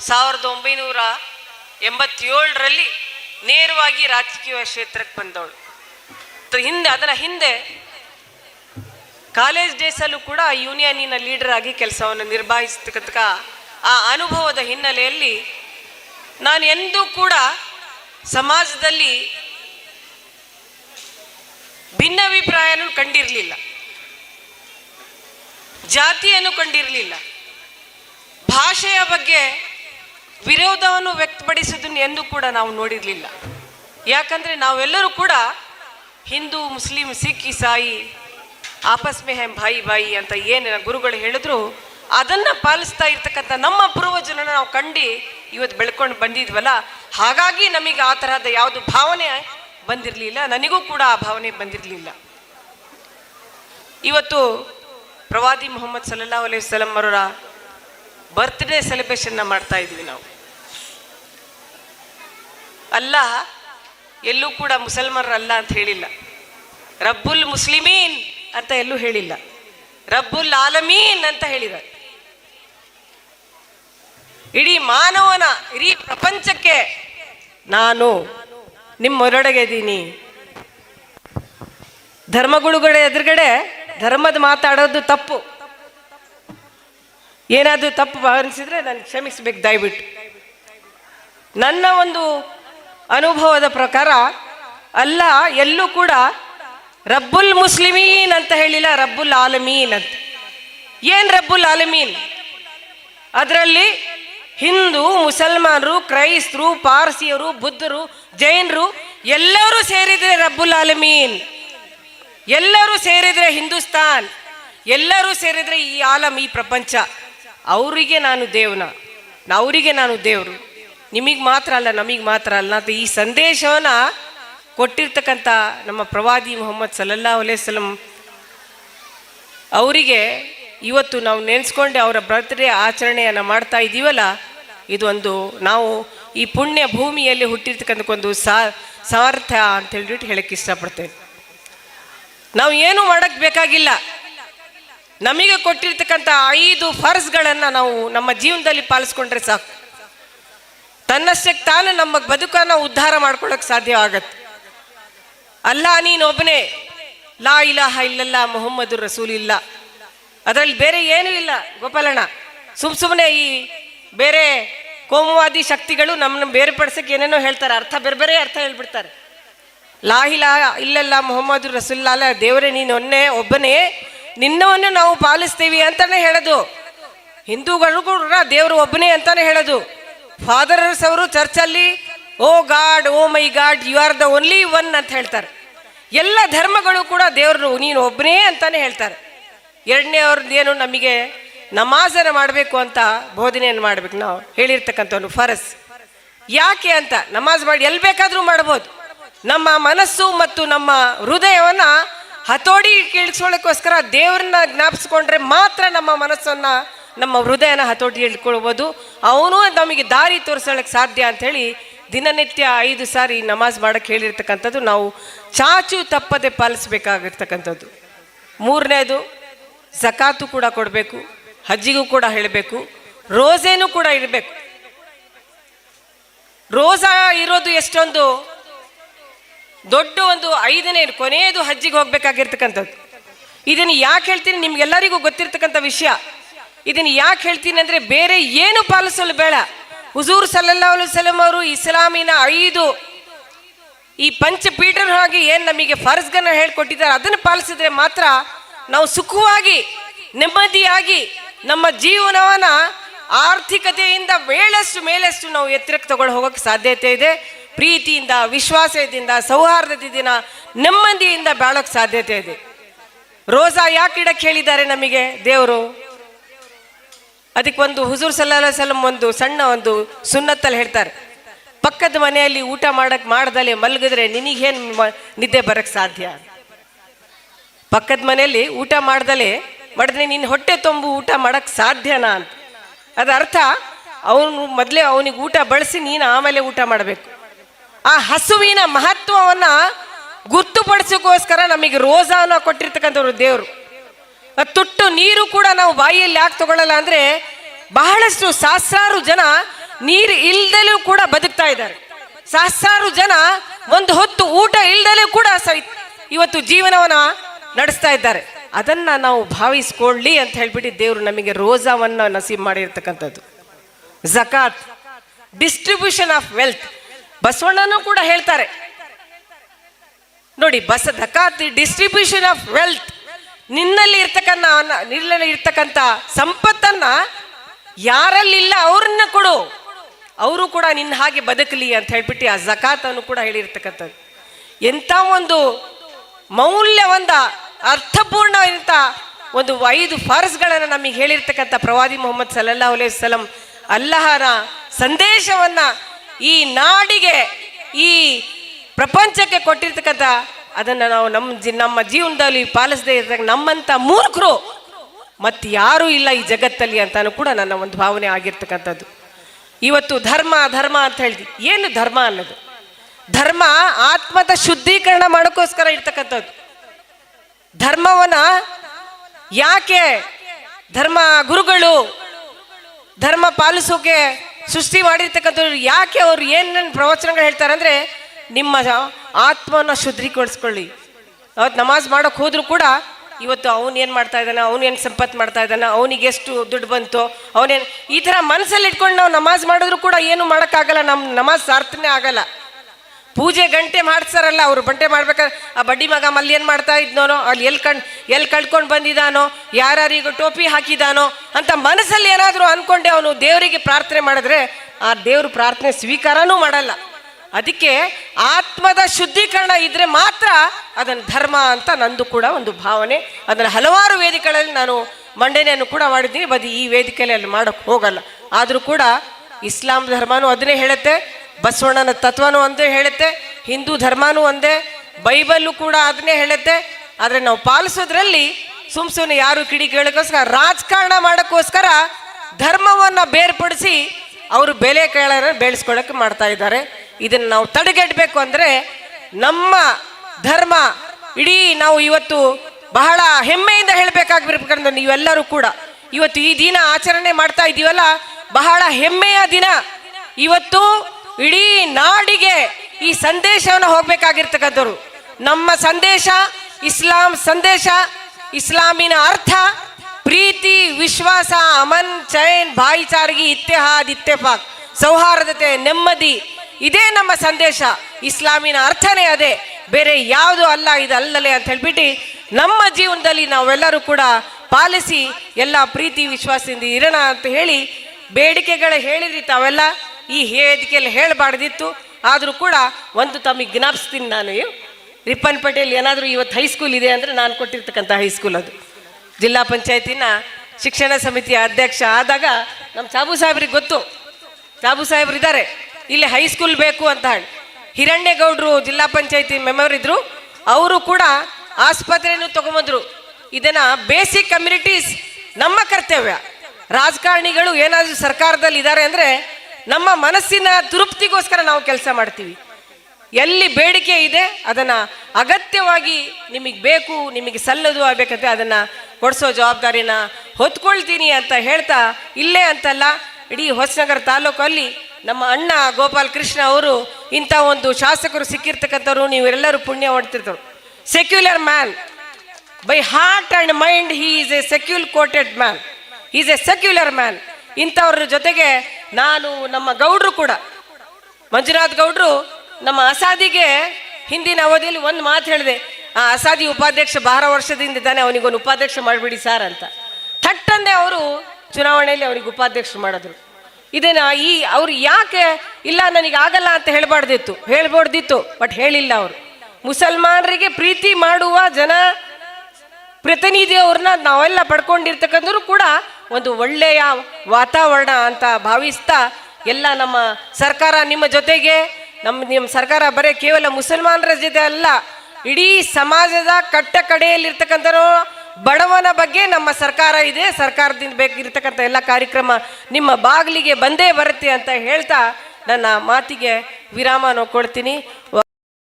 ಸಾವಿರದ ಒಂಬೈನೂರ ಎಂಬತ್ತೇಳರಲ್ಲಿ ನೇರವಾಗಿ ರಾಜಕೀಯ ಕ್ಷೇತ್ರಕ್ಕೆ ಬಂದವಳು. ಹಿಂದೆ, ಅದರ ಹಿಂದೆ ಕಾಲೇಜ್ ಡೇಸಲ್ಲೂ ಕೂಡ ಯೂನಿಯನಿನ ಲೀಡರ್ ಆಗಿ ಕೆಲಸವನ್ನು ನಿರ್ವಹಿಸ್ತಕ್ಕಂಥ ಆ ಅನುಭವದ ಹಿನ್ನೆಲೆಯಲ್ಲಿ ನಾನು ಎಂದೂ ಕೂಡ ಸಮಾಜದಲ್ಲಿ ಭಿನ್ನಾಭಿಪ್ರಾಯನೂ ಕಂಡಿರಲಿಲ್ಲ. ಜಾತಿಯನ್ನು ಕಂಡಿರಲಿಲ್ಲ. ಭಾಷೆಯ ಬಗ್ಗೆ ವಿರೋಧವನ್ನು ವ್ಯಕ್ತಪಡಿಸೋದನ್ನು ಎಂದೂ ಕೂಡ ನಾವು ನೋಡಿರಲಿಲ್ಲ. ಯಾಕಂದರೆ ನಾವೆಲ್ಲರೂ ಕೂಡ ಹಿಂದೂ, ಮುಸ್ಲಿಂ, ಸಿಖ್, ಇಸಾಯಿ, ಆಪಸ್ ಮೆಹಮ್ ಭಾಯಿ ಬಾಯಿ ಅಂತ ಏನು ಗುರುಗಳು ಹೇಳಿದ್ರು, ಅದನ್ನು ಪಾಲಿಸ್ತಾ ಇರ್ತಕ್ಕಂಥ ನಮ್ಮ ಪೂರ್ವಜರನ್ನ ನಾವು ಕಂಡು ಇವತ್ತು ಬೆಳ್ಕೊಂಡು ಬಂದಿದ್ವಲ್ಲ, ಹಾಗಾಗಿ ನಮಗೆ ಆ ತರಹದ ಯಾವುದು ಭಾವನೆ ಬಂದಿರಲಿಲ್ಲ, ನನಗೂ ಕೂಡ ಆ ಭಾವನೆ ಬಂದಿರಲಿಲ್ಲ. ಇವತ್ತು ಪ್ರವಾದಿ ಮೊಹಮ್ಮದ್ ಸಲ್ಲಾ ಅಲೈಹಿ ವಸಲ್ಲಂ ಅವರ ಬರ್ತ್ಡೇ ಸೆಲೆಬ್ರೇಷನ್ನ ಮಾಡ್ತಾ ಇದ್ವಿ ನಾವು. ಅಲ್ಲ ಎಲ್ಲೂ ಕೂಡ ಮುಸಲ್ಮಾನರಲ್ಲ ಅಂತ ಹೇಳಿಲ್ಲ. ರಬ್ಬುಲ್ ಮುಸ್ಲಿಮೀನ್ ಅಂತ ಎಲ್ಲೂ ಹೇಳಿಲ್ಲ. ರಬ್ಬುಲ್ ಆಲಮೀನ್ ಅಂತ ಹೇಳಿದ ಇಡೀ ಮಾನವನ, ಇಡೀ ಪ್ರಪಂಚಕ್ಕೆ ನಾನು ನಿಮ್ಮೊರೊಳಗೆ ಇದ್ದೀನಿ. ಧರ್ಮಗುಳುಗಳ ಎದುರುಗಡೆ ಧರ್ಮದ ಮಾತಾಡೋದು ತಪ್ಪು. ಏನಾದರೂ ತಪ್ಪು ಭಾವಿಸಿದ್ರೆ ನಾನು ಕ್ಷಮಿಸ್ಬೇಕು, ದಯವಿಟ್ಟು. ನನ್ನ ಒಂದು ಅನುಭವದ ಪ್ರಕಾರ ಅಲ್ಲ, ಎಲ್ಲೂ ಕೂಡ ರಬ್ಬುಲ್ ಮುಸ್ಲಿಮೀನ್ ಅಂತ ಹೇಳಿಲ್ಲ, ರಬ್ಬುಲ್ ಆಲಮೀನ್ ಅಂತ. ಏನು ರಬ್ಬುಲ್ ಆಲಮೀನ್? ಅದರಲ್ಲಿ ಹಿಂದೂ, ಮುಸಲ್ಮಾನರು, ಕ್ರೈಸ್ತರು, ಪಾರ್ಸಿಯರು, ಬುದ್ಧರು, ಜೈನರು ಎಲ್ಲರೂ ಸೇರಿದ್ರೆ ರಬ್ಬುಲ್ ಆಲಮೀನ್. ಎಲ್ಲರೂ ಸೇರಿದ್ರೆ ಹಿಂದೂಸ್ತಾನ್. ಎಲ್ಲರೂ ಸೇರಿದ್ರೆ ಈ ಆಲಮ್, ಈ ಪ್ರಪಂಚ. ಅವರಿಗೆ ನಾನು ದೇವನ, ಅವರಿಗೆ ನಾನು ದೇವರು. ನಿಮಗೆ ಮಾತ್ರ ಅಲ್ಲ, ನಮಗೆ ಮಾತ್ರ ಅಲ್ಲ ಅಂತ ಈ ಸಂದೇಶವನ್ನು ಕೊಟ್ಟಿರ್ತಕ್ಕಂಥ ನಮ್ಮ ಪ್ರವಾದಿ ಮೊಹಮ್ಮದ್ ಸಲ್ಲಲ್ಲಾ ಅಲೈಸ್ಲಂ ಅವರಿಗೆ ಇವತ್ತು ನಾವು ನೆನೆಸ್ಕೊಂಡು ಅವರ ಬರ್ತ್ಡೇ ಆಚರಣೆಯನ್ನು ಮಾಡ್ತಾ ಇದ್ದೀವಲ್ಲ ಇದೊಂದು ನಾವು ಈ ಪುಣ್ಯ ಭೂಮಿಯಲ್ಲಿ ಹುಟ್ಟಿರ್ತಕ್ಕಂಥ ಒಂದು ಸಾ, ಸಾರ್ಥ ಅಂತ ಹೇಳಿಬಿಟ್ಟು ಹೇಳಕ್ಕೆ ಇಷ್ಟಪಡ್ತೇನೆ. ನಾವು ಏನು ಮಾಡೋಕ್ಕೆ ಬೇಕಾಗಿಲ್ಲ. ನಮಗೆ ಕೊಟ್ಟಿರ್ತಕ್ಕಂಥ ಐದು ಫರ್ಸ್ಗಳನ್ನು ನಾವು ನಮ್ಮ ಜೀವನದಲ್ಲಿ ಪಾಲಿಸ್ಕೊಂಡ್ರೆ ಸಾಕು. ತನ್ನಷ್ಟಕ್ಕೆ ತಾನು ನಮ್ಮ ಬದುಕನ್ನು ಉದ್ಧಾರ ಮಾಡ್ಕೊಳ್ಳೋಕೆ ಸಾಧ್ಯ ಆಗತ್ತೆ. ಅಲ್ಲ ನೀನೊಬ್ಬನೇ ಲಾ ಇಲಾಹ ಇಲ್ಲಲ್ಲ ಮೊಹಮ್ಮದ್ ರಸೂಲ್ ಇಲ್ಲ ಅದರಲ್ಲಿ ಬೇರೆ ಏನೂ ಇಲ್ಲ, ಗೋಪಾಲಣ್ಣ. ಸುಮ್ ಸುಮ್ಮನೆ ಈ ಬೇರೆ ಕೋಮುವಾದಿ ಶಕ್ತಿಗಳು ನಮ್ಮನ್ನ ಬೇರ್ಪಡಿಸಕ್ಕೆ ಏನೇನೋ ಹೇಳ್ತಾರೆ, ಅರ್ಥ ಬೇರೆ ಬೇರೆ ಅರ್ಥ ಹೇಳ್ಬಿಡ್ತಾರೆ. ಲಾಹಿಲಾ ಇಲ್ಲಲ್ಲ ಮೊಹಮ್ಮದ್ ಅಲ್ಲ, ದೇವರೇ, ನೀನು ಒನ್ನೇ, ಒಬ್ಬನೇ. ನಿನ್ನವನ್ನು ನಾವು ಪಾಲಿಸ್ತೀವಿ ಅಂತಾನೆ ಹೇಳೋದು. ಹಿಂದೂಗಳು ಕೂಡ ದೇವರು ಒಬ್ಬನೇ ಅಂತಾನೆ ಹೇಳೋದು. ಫಾದರರ್ಸ್ ಅವರು ಚರ್ಚಲ್ಲಿ, ಓ God, oh my God, you are the only one ಅಂತ ಹೇಳ್ತಾರೆ. ಎಲ್ಲ ಧರ್ಮಗಳು ಕೂಡ ದೇವರು, ನೀನು ಒಬ್ಬನೇ ಅಂತಾನೆ ಹೇಳ್ತಾರೆ. ಎರಡನೇ ಅವ್ರದ್ದು ಏನು, ನಮಗೆ ನಮಾಜನ ಮಾಡಬೇಕು ಅಂತ ಬೋಧನೆಯನ್ನು ಮಾಡ್ಬೇಕು. ನಾವು ಹೇಳಿರ್ತಕ್ಕಂಥವ್ರು ಫರಸ್. ಯಾಕೆ ಅಂತ, ನಮಾಜ್ ಮಾಡಿ ಎಲ್ಲಿ ಬೇಕಾದರೂ ಮಾಡ್ಬೋದು. ನಮ್ಮ ಮನಸ್ಸು ಮತ್ತು ನಮ್ಮ ಹೃದಯವನ್ನ ಹತೋಡಿ ಕೇಳಿಸ್ಕೊಳ್ಳೋಕ್ಕೋಸ್ಕರ ದೇವ್ರನ್ನ ಜ್ಞಾಪಿಸ್ಕೊಂಡ್ರೆ ಮಾತ್ರ ನಮ್ಮ ಮನಸ್ಸನ್ನು, ನಮ್ಮ ಹೃದಯನ ಹತೋಟಿ ಇಟ್ಕೊಳ್ಬೋದು ಅವನು ನಮಗೆ ದಾರಿ ತೋರಿಸೋಳಕ್ಕೆ ಸಾಧ್ಯ ಅಂಥೇಳಿ ದಿನನಿತ್ಯ ಐದು ಸಾರಿ ನಮಾಜ್ ಮಾಡಕ್ಕೆ ಹೇಳಿರ್ತಕ್ಕಂಥದ್ದು ನಾವು ಚಾಚು ತಪ್ಪದೆ ಪಾಲಿಸ್ಬೇಕಾಗಿರ್ತಕ್ಕಂಥದ್ದು. ಮೂರನೇದು ಸಕಾತು ಕೂಡ ಕೊಡಬೇಕು, ಹಜ್ಜಿಗೂ ಕೂಡ ಹೇಳಬೇಕು ರೋಸೇನೂ ಕೂಡ ಇರಬೇಕು ರೋಸಾ ಇರೋದು ಎಷ್ಟೊಂದು ದೊಡ್ಡ ಒಂದು ಐದನೇ ಕೊನೆಯದು ಹಜ್ಜಿಗೆ ಹೋಗ್ಬೇಕಾಗಿರ್ತಕ್ಕಂಥದ್ದು. ಇದನ್ನು ಯಾಕೆ ಹೇಳ್ತೀನಿ? ನಿಮ್ಗೆಲ್ಲರಿಗೂ ಗೊತ್ತಿರ್ತಕ್ಕಂಥ ವಿಷಯ. ಇದನ್ನು ಯಾಕೆ ಹೇಳ್ತೀನಿ ಅಂದರೆ ಬೇರೆ ಏನು ಪಾಲಿಸಲು ಬೇಡ. ಹುಜೂರ್ ಸಲ್ಲಲ್ಲಾ ಸಲಂ ಅವರು ಇಸ್ಲಾಮಿನ ಐದು ಈ ಪಂಚಪೀಠರಾಗಿ ಏನು ನಮಗೆ ಫರ್ಜ್ಗನ್ನು ಹೇಳ್ಕೊಟ್ಟಿದ್ದಾರೆ, ಅದನ್ನು ಪಾಲಿಸಿದ್ರೆ ಮಾತ್ರ ನಾವು ಸುಖವಾಗಿ, ನೆಮ್ಮದಿಯಾಗಿ ನಮ್ಮ ಜೀವನವನ್ನ ಆರ್ಥಿಕತೆಯಿಂದ ಮೇಳಷ್ಟು ಮೇಲಷ್ಟು ನಾವು ಎತ್ತರಕ್ಕೆ ತಗೊಂಡು ಹೋಗೋಕೆ ಸಾಧ್ಯತೆ ಇದೆ. ಪ್ರೀತಿಯಿಂದ, ವಿಶ್ವಾಸದಿಂದ, ಸೌಹಾರ್ದದಿಂದ ನೆಮ್ಮದಿಯಿಂದ ಬಾಳೋಕ್ಕೆ ಸಾಧ್ಯತೆ ಇದೆ. ರೋಸಾ ಯಾಕೆ ಇಡಕ್ಕೆ ಹೇಳಿದ್ದಾರೆ ನಮಗೆ? ದೇವರು, ಅದಕ್ಕೆ ಒಂದು ಹುಜೂರ್ ಸಲ್ಲಾ ಸಲಂ ಒಂದು ಸಣ್ಣ ಒಂದು ಸುನ್ನತ್ತಲ್ಲಿ ಹೇಳ್ತಾರೆ. ಪಕ್ಕದ ಮನೆಯಲ್ಲಿ ಊಟ ಮಾಡಕ್ ಮಾಡ್ದಲೆ ಮಲಗಿದ್ರೆ ನಿನಗೇನು ನಿದ್ದೆ ಬರಕ್ ಸಾಧ್ಯ? ಪಕ್ಕದ ಮನೆಯಲ್ಲಿ ಊಟ ಮಾಡ್ದಲೆ ಮಾಡಿದ್ರೆ ನಿನ್ನ ಹೊಟ್ಟೆ ತುಂಬು, ಊಟ ಮಾಡಕ್ ಸಾಧ್ಯನಾ ಅಂತ. ಅದರ್ಥ ಅವನು ಮೊದಲೇ ಅವನಿಗೆ ಊಟ ಬಳಸಿ ನೀನು ಆಮೇಲೆ ಊಟ ಮಾಡಬೇಕು. ಆ ಹಸುವಿನ ಮಹತ್ವವನ್ನ ಗುರ್ತುಪಡಿಸೋಕ್ಕೋಸ್ಕರ ನಮಗೆ ರೋಸಾನ ಕೊಟ್ಟಿರ್ತಕ್ಕಂಥವ್ರು ದೇವರು. ತುಟ್ಟು ನೀರು ಕೂಡ ನಾವು ಬಾಯಿಯಲ್ಲಿ ಯಾಕೆ ತಗೊಳ್ಳಲ್ಲ ಅಂದ್ರೆ ಬಹಳಷ್ಟು ಸಹಸ್ರಾರು ಜನ ನೀರು ಇಲ್ದಲೂ ಕೂಡ ಬದುಕ್ತಾ ಇದ್ದಾರೆ. ಸಹಸ್ರಾರು ಜನ ಒಂದು ಹೊತ್ತು ಊಟ ಇಲ್ದಲೂ ಕೂಡ ಇವತ್ತು ಜೀವನವನ್ನ ನಡೆಸ್ತಾ ಇದ್ದಾರೆ. ಅದನ್ನ ನಾವು ಭಾವಿಸ್ಕೊಳ್ಳಿ ಅಂತ ಹೇಳ್ಬಿಟ್ಟು ದೇವರು ನಮಗೆ ರೋಜಾವನ್ನ ನಸೀಬ್ ಮಾಡಿರ್ತಕ್ಕಂಥದ್ದು. ಜಕಾತ್ ಡಿಸ್ಟ್ರಿಬ್ಯೂಷನ್ ಆಫ್ ವೆಲ್ತ್ ಬಸವಣ್ಣನೂ ಕೂಡ ಹೇಳ್ತಾರೆ. ನೋಡಿ ಬಸ ಧಕಾತಿ ಡಿಸ್ಟ್ರಿಬ್ಯೂಷನ್ ಆಫ್ ವೆಲ್ತ್ ನಿನ್ನಲ್ಲಿ ಇರ್ತಕ್ಕಂಥ ನಿನ್ನಲ್ಲಿ ಇರ್ತಕ್ಕಂಥ ಸಂಪತ್ತನ್ನ ಯಾರಲ್ಲಿಲ್ಲ ಅವ್ರನ್ನ ಕೊಡು. ಅವರು ಕೂಡ ನಿನ್ನ ಹಾಗೆ ಬದುಕಲಿ ಅಂತ ಹೇಳ್ಬಿಟ್ಟು ಆ ಜಕಾತನ್ನು ಕೂಡ ಹೇಳಿರ್ತಕ್ಕಂಥದ್ದು. ಎಂಥ ಒಂದು ಮೌಲ್ಯವಂದ ಅರ್ಥಪೂರ್ಣ ಇಂಥ ಒಂದು ಐದು ಫಾರ್ಸ್ಗಳನ್ನು ನಮಗೆ ಹೇಳಿರ್ತಕ್ಕಂಥ ಪ್ರವಾದಿ ಮೊಹಮ್ಮದ್ ಸಲ್ಲಲ್ಲಾಹು ಅಲೈಹಿ ವಸಲ್ಲಂ ಅಲ್ಲಹನ ಸಂದೇಶವನ್ನ ಈ ನಾಡಿಗೆ, ಈ ಪ್ರಪಂಚಕ್ಕೆ ಕೊಟ್ಟಿರ್ತಕ್ಕಂಥ ಅದನ್ನ ನಾವು ನಮ್ಮ ಜಿ, ನಮ್ಮ ಜೀವನದಲ್ಲಿ ಪಾಲಿಸದೇ ಇರ್ತಕ್ಕ ನಮ್ಮಂಥ ಮೂರ್ಖರು. ಮತ್ತು ಯಾರೂ ಇಲ್ಲ ಈ ಜಗತ್ತಲ್ಲಿ ಅಂತಾನು ಕೂಡ ನನ್ನ ಒಂದು ಭಾವನೆ ಆಗಿರ್ತಕ್ಕಂಥದ್ದು. ಇವತ್ತು ಧರ್ಮ ಧರ್ಮ ಅಂತ ಹೇಳಿದ್ವಿ ಏನು ಧರ್ಮ ಅನ್ನೋದು? ಧರ್ಮ ಆತ್ಮದ ಶುದ್ಧೀಕರಣ ಮಾಡೋಕ್ಕೋಸ್ಕರ ಇರ್ತಕ್ಕಂಥದ್ದು. ಧರ್ಮವನ್ನ ಯಾಕೆ ಧರ್ಮ ಗುರುಗಳು, ಧರ್ಮ ಪಾಲಿಸೋಕೆ ಸೃಷ್ಟಿ ಮಾಡಿರ್ತಕ್ಕಂಥವ್ರು ಯಾಕೆ ಅವ್ರು ಏನೇನು ಪ್ರವಚನಗಳು ಹೇಳ್ತಾರೆ ಅಂದ್ರೆ ನಿಮ್ಮ ಆತ್ಮನ ಶುದ್ಧೀಕರಿಸ್ಕೊಳ್ಳಿ. ಅವತ್ತು ನಮಾಜ್ ಮಾಡೋಕೆ ಹೋದ್ರು ಕೂಡ ಇವತ್ತು ಅವನು ಏನು ಮಾಡ್ತಾ ಇದ್ದಾನೆ ಏನು ಸಂಪತ್ತು ಮಾಡ್ತಾ ಇದ್ದಾನೆ, ಅವನಿಗೆ ಎಷ್ಟು ದುಡ್ಡು ಬಂತು ಅವನೇನು ಈ ಥರ ಮನಸ್ಸಲ್ಲಿ ಇಟ್ಕೊಂಡು ನಾವು ನಮಾಜ್ ಮಾಡಿದ್ರು ಕೂಡ ಏನು ಮಾಡೋಕ್ಕಾಗಲ್ಲ ನಮ್ಮ ನಮಾಜ್ ಸಾರ್ಥನೆ ಆಗಲ್ಲ. ಪೂಜೆ ಗಂಟೆ ಮಾಡ್ತಾರಲ್ಲ ಅವರು ಬಂಟೆ ಮಾಡ್ಬೇಕಾದ್ರೆ ಆ ಬಡ್ಡಿ ಮಗ ಮಲ್ಲಿ ಏನು ಮಾಡ್ತಾ ಇದ್ನೋನೋ, ಅಲ್ಲಿ ಎಲ್ಲಿ ಕಣ್ ಎಲ್ಲಿ ಕಳ್ಕೊಂಡು ಬಂದಿದ್ದಾನೋ ಯಾರ್ಯಾರಿಗೂ ಟೋಪಿ ಹಾಕಿದಾನೋ ಅಂತ ಮನಸ್ಸಲ್ಲಿ ಏನಾದರೂ ಅನ್ಕೊಂಡೆ ಅವನು ದೇವರಿಗೆ ಪ್ರಾರ್ಥನೆ ಮಾಡಿದ್ರೆ, ಆ ದೇವ್ರ ಪ್ರಾರ್ಥನೆ ಸ್ವೀಕಾರನೂ ಮಾಡಲ್ಲ. ಅದಕ್ಕೆ ಆತ್ಮದ ಶುದ್ಧೀಕರಣ ಇದ್ರೆ ಮಾತ್ರ ಅದನ್ನು ಧರ್ಮ ಅಂತ ನಂದು ಕೂಡ ಒಂದು ಭಾವನೆ. ಅದನ್ನು ಹಲವಾರು ವೇದಿಕೆಗಳಲ್ಲಿ ನಾನು ಮಂಡನೆಯನ್ನು ಕೂಡ ಮಾಡಿದ್ದೀನಿ. ಬದಿ ಈ ವೇದಿಕೆಯಲ್ಲಿ ಅಲ್ಲಿ ಮಾಡೋಕ್ಕೆ ಹೋಗಲ್ಲ. ಆದರೂ ಕೂಡ ಇಸ್ಲಾಂ ಧರ್ಮನೂ ಅದನ್ನೇ ಹೇಳುತ್ತೆ. ಬಸವಣ್ಣನ ತತ್ವನೂ ಒಂದೇ ಹೇಳುತ್ತೆ, ಹಿಂದೂ ಧರ್ಮನೂ ಒಂದೇ, ಬೈಬಲ್ಲು ಕೂಡ ಅದನ್ನೇ ಹೇಳುತ್ತೆ. ಆದರೆ ನಾವು ಪಾಲಿಸೋದ್ರಲ್ಲಿ ಸುಮ್ ಸುಮ್ಮನೆ ಯಾರು ಕಿಡಿ ಕೇಳೋಕ್ಕೋಸ್ಕರ, ರಾಜಕಾರಣ ಮಾಡೋಕ್ಕೋಸ್ಕರ ಧರ್ಮವನ್ನು ಬೇರ್ಪಡಿಸಿ ಅವರು ಬೆಲೆ ಕೇಳೋರ ಬೆಳೆಸ್ಕೊಳ್ಳೋಕೆ ಮಾಡ್ತಾ ಇದ್ದಾರೆ. ಇದನ್ನು ನಾವು ತಡೆಗಟ್ಟಬೇಕು ಅಂದರೆ ನಮ್ಮ ಧರ್ಮ, ಇಡೀ ನಾವು ಇವತ್ತು ಬಹಳ ಹೆಮ್ಮೆಯಿಂದ ಹೇಳಬೇಕಾಗಿರ್ಬೇಕಂದ್ರೆ ನೀವೆಲ್ಲರೂ ಕೂಡ. ಇವತ್ತು ಈ ದಿನ ಆಚರಣೆ ಮಾಡ್ತಾ ಇದ್ದೀವಲ್ಲ ಬಹಳ ಹೆಮ್ಮೆಯ ದಿನ. ಇವತ್ತು ಇಡೀ ನಾಡಿಗೆ ಈ ಸಂದೇಶವನ್ನು ಹೋಗ್ಬೇಕಾಗಿರ್ತಕ್ಕಂಥವ್ರು. ನಮ್ಮ ಸಂದೇಶ, ಇಸ್ಲಾಂ ಸಂದೇಶ, ಇಸ್ಲಾಮಿನ ಅರ್ಥ, ಪ್ರೀತಿ, ವಿಶ್ವಾಸ, ಅಮನ್, ಚೈನ್, ಭಾಯಿಚಾರಗಿ ಇತ್ತೆಹಾದ್, ಇತ್ತೆಫಾಕ್, ಸೌಹಾರ್ದತೆ, ನೆಮ್ಮದಿ, ಇದೇ ನಮ್ಮ ಸಂದೇಶ. ಇಸ್ಲಾಮಿನ ಅರ್ಥನೇ ಅದೇ. ಬೇರೆ ಯಾವುದು ಅಲ್ಲ, ಇದು ಅಲ್ಲಲೇ ಅಂತ ಹೇಳ್ಬಿಟ್ಟು ನಮ್ಮ ಜೀವನದಲ್ಲಿ ನಾವೆಲ್ಲರೂ ಕೂಡ ಪಾಲಿಸಿ ಎಲ್ಲ ಪ್ರೀತಿ, ವಿಶ್ವಾಸದಿಂದ ಇರೋಣ ಅಂತ ಹೇಳಿ ಬೇಡಿಕೆಗಳ ಹೇಳಿದ್ರಿ ತಾವೆಲ್ಲ. ಈ ವೇದಿಕೆಯಲ್ಲಿ ಹೇಳಬಾರ್ದಿತ್ತು, ಆದರೂ ಕೂಡ ಒಂದು ತಮಗೆ ಜ್ಞಾಪಿಸ್ತೀನಿ ನಾನು. ರಿಪ್ಪನ್ ಪಟೇಲ್ ಏನಾದರೂ ಇವತ್ತು ಹೈಸ್ಕೂಲ್ ಇದೆ ಅಂದರೆ ನಾನು ಕೊಟ್ಟಿರ್ತಕ್ಕಂಥ ಹೈಸ್ಕೂಲ್ ಅದು. ಜಿಲ್ಲಾ ಪಂಚಾಯತಿನ ಶಿಕ್ಷಣ ಸಮಿತಿಯ ಅಧ್ಯಕ್ಷ ಆದಾಗ ನಮ್ಮ ಸಾಬು ಸಾಹೇಬ್ರಿಗೆ ಗೊತ್ತು. ಸಾಬು ಸಾಹೇಬ್ರು ಇದ್ದಾರೆ. ಇಲ್ಲಿ ಹೈಸ್ಕೂಲ್ ಬೇಕು ಅಂತ ಹೇಳಿ. ಹಿರಣ್ಯಗೌಡರು ಜಿಲ್ಲಾ ಪಂಚಾಯತಿ ಮೆಂಬರ್ ಇದ್ದರು ಅವರು ಕೂಡ ಆಸ್ಪತ್ರೆಯನ್ನು ತೊಗೊಂಬಂದರು. ಇದನ್ನು ಬೇಸಿಕ್ ಕಮ್ಯುನಿಟೀಸ್ ನಮ್ಮ ಕರ್ತವ್ಯ. ರಾಜಕಾರಣಿಗಳು ಏನಾದರೂ ಸರ್ಕಾರದಲ್ಲಿ ಇದ್ದಾರೆ ಅಂದರೆ ನಮ್ಮ ಮನಸ್ಸಿನ ತೃಪ್ತಿಗೋಸ್ಕರ ನಾವು ಕೆಲಸ ಮಾಡ್ತೀವಿ. ಎಲ್ಲಿ ಬೇಡಿಕೆ ಇದೆ, ಅದನ್ನ ಅಗತ್ಯವಾಗಿ ನಿಮಗೆ ಬೇಕು, ನಿಮಗೆ ಸಲ್ಲದು ಆಗ್ಬೇಕಂತೆ ಅದನ್ನ ಕೊಡಿಸೋ ಜವಾಬ್ದಾರಿನ ಹೊತ್ಕೊಳ್ತೀನಿ ಅಂತ ಹೇಳ್ತಾ ಇಲ್ಲೇ ಅಂತಲ್ಲ, ಇಡೀ ಹೊಸನಗರ ತಾಲೂಕಲ್ಲಿ ನಮ್ಮ ಅಣ್ಣ ಗೋಪಾಲ್ ಕೃಷ್ಣ ಅವರು ಇಂಥ ಒಂದು ಶಾಸಕರು ಸಿಕ್ಕಿರ್ತಕ್ಕಂಥವ್ರು, ನೀವೆಲ್ಲರೂ ಪುಣ್ಯ ಹೊಡ್ತಿರ್ತವ್ರು secular man by heart and mind he is a secular coated man is a secular man ಇಂಥವ್ರ ಜೊತೆಗೆ ನಾನು ನಮ್ಮ ಗೌಡ್ರು ಕೂಡ. ಮಂಜುನಾಥ್ ಗೌಡ್ರು ನಮ್ಮ ಅಸಾದಿಗೆ ಹಿಂದಿನ ಅವಧಿಯಲ್ಲಿ ಒಂದು ಮಾತು ಹೇಳಿದೆ. ಆ ಅಸಾದಿ ಉಪಾಧ್ಯಕ್ಷ ಬಹಳ ವರ್ಷದಿಂದ ಇದ್ದಾನೆ ಅವನಿಗೊಂದು ಉಪಾಧ್ಯಕ್ಷ ಮಾಡಿಬಿಡಿ ಸರ್ ಅಂತ. ಥಟ್ಟಂದೆ ಅವರು ಚುನಾವಣೆಯಲ್ಲಿ ಅವನಿಗೆ ಉಪಾಧ್ಯಕ್ಷ ಮಾಡಿದ್ರು. ಇದನ್ನ ಈ ಅವ್ರು ಯಾಕೆ ಇಲ್ಲ ನನಗೆ ಆಗಲ್ಲ ಅಂತ ಹೇಳಬಾರ್ದಿತ್ತು, ಹೇಳ್ಬಾರ್ದಿತ್ತು, ಬಟ್ ಹೇಳಿಲ್ಲ ಅವರು. ಮುಸಲ್ಮಾನರಿಗೆ ಪ್ರೀತಿ ಮಾಡುವ ಜನ ಪ್ರತಿನಿಧಿಯವ್ರನ್ನ ನಾವೆಲ್ಲ ಪಡ್ಕೊಂಡಿರ್ತಕ್ಕಂಥವ್ರು ಕೂಡ ಒಂದು ಒಳ್ಳೆಯ ವಾತಾವರಣ ಅಂತ ಭಾವಿಸ್ತಾ ಎಲ್ಲ ನಮ್ಮ ಸರ್ಕಾರ ನಿಮ್ಮ ಜೊತೆಗೆ ನಮ್ಮ ನಿಮ್ಮ ಸರ್ಕಾರ ಬರೀ ಕೇವಲ ಮುಸಲ್ಮಾನರ ಜೊತೆ ಅಲ್ಲ, ಇಡೀ ಸಮಾಜದ ಕಟ್ಟ ಕಡೆಯಲ್ಲಿರ್ತಕ್ಕಂಥ ಬಡವನ ಬಗ್ಗೆ ನಮ್ಮ ಸರ್ಕಾರ ಇದೆ, ಸರ್ಕಾರದಿಂದ ಬೇಕಿರ್ತಕ್ಕಂಥ ಎಲ್ಲ ಕಾರ್ಯಕ್ರಮ ನಿಮ್ಮ ಬಾಗಿಲಿಗೆ ಬಂದೇ ಬರುತ್ತೆ ಅಂತ ಹೇಳ್ತಾ ನನ್ನ ಮಾತಿಗೆ ವಿರಾಮ ಕೊಡ್ತೀನಿ